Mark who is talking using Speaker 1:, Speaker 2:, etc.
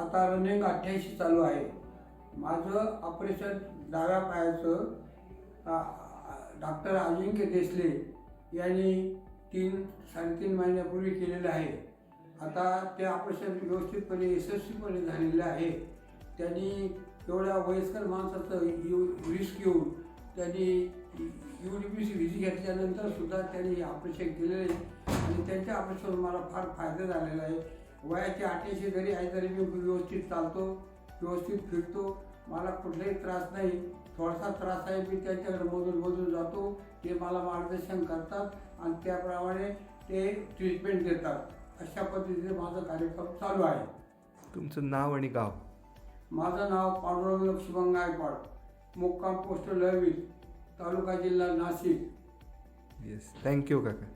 Speaker 1: आता रनिंग अठ्ठ्याऐंशी चालू आहे. माझं ऑपरेशन डाव्या पायाचं डॉक्टर अजिंक्य देसले यांनी तीन साडेतीन महिन्यापूर्वी केलेलं आहे. आता ते ऑपरेशन व्यवस्थितपणे यशस्वीपणे झालेलं आहे. त्यांनी एवढ्या वयस्कर माणसाचं रिस्क घेऊन त्यांनी यू डी पी सी व्हिजी घेतल्यानंतर सुद्धा त्यांनी ऑपरेशन केलेलं आहे. आणि त्यांच्या ऑपरेशन मला फार फायदा झालेला आहे. वयाचे अठ्ठ्याऐंशी जरी आहे तरी मी व्यवस्थित चालतो व्यवस्थित फिरतो. मला कुठलाही त्रास नाही. थोडासा त्रास आहे मी त्यांच्याकडे मधून मधून जातो. ते मला मार्गदर्शन करतात आणि त्याप्रमाणे ते ट्रीटमेंट देतात. अशा पद्धतीने माझा कार्यक्रम चालू आहे.
Speaker 2: तुमचं नाव आणि गाव?
Speaker 1: माझं नाव पांडुरंग लक्ष्मण गायकवाड. मुक्काम पोस्ट लळवी तालुका जिल्हा नाशिक.
Speaker 2: येस थँक्यू काका.